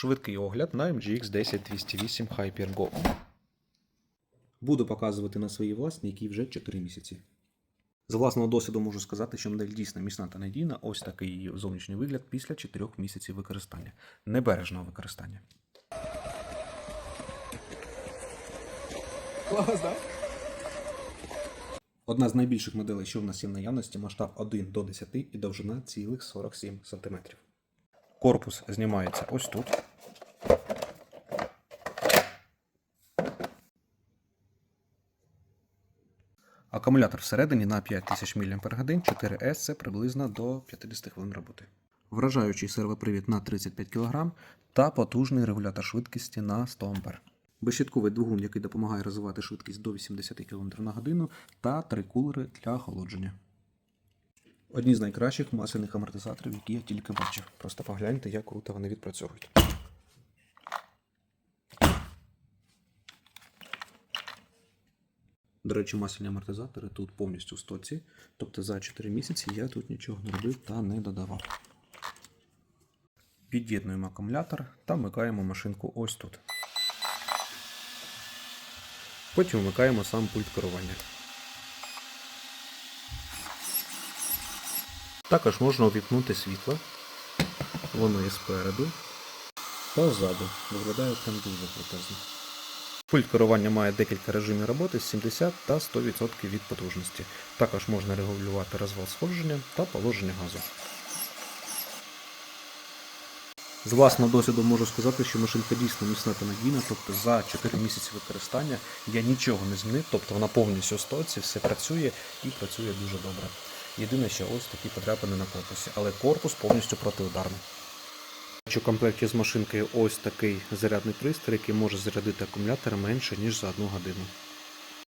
Швидкий огляд на MGX 10208 Hyper-Go. Буду показувати на своїй власній, якій вже 4 місяці. З власного досвіду можу сказати, що модель дійсно міцна та надійна. Ось такий її зовнішній вигляд після 4 місяців використання, небережного використання. Клас, да? Одна з найбільших моделей, що в нас є в наявності, масштаб 1 до 10 і довжина цілих 47 см. Корпус знімається ось тут. Акумулятор всередині на 5000 мАч, 4С це приблизно до 50 хвилин роботи. Вражаючий сервопривід на 35 кг та потужний регулятор швидкості на 100 А. Безщитковий двигун, який допомагає розвивати швидкість до 80 км на годину, та три кулери для охолодження. Одні з найкращих масляних амортизаторів, які я тільки бачив. Просто погляньте, як круто вони відпрацьовують. До речі, масляні амортизатори тут повністю в стоці. Тобто за 4 місяці я тут нічого не робив та не додавав. Під'єднуємо акумулятор та вмикаємо машинку ось тут. Потім вмикаємо сам пульт керування. Також можна увімкнути світло. Воно є спереду та ззаду. Виглядає прям дуже крутезно. Пульт керування має декілька режимів роботи з 70 та 100% від потужності. Також можна регулювати розвал сходження та положення газу. З власного досвіду можу сказати, що машинка дійсно міцна та надійна, тобто за 4 місяці використання я нічого не змінив, тобто вона повністю стоці, все працює і працює дуже добре. Єдине, що ось такі подряпини на корпусі, але корпус повністю протиударний. У комплекті з машинкою ось такий зарядний пристрій, який може зарядити акумулятор менше, ніж за одну годину.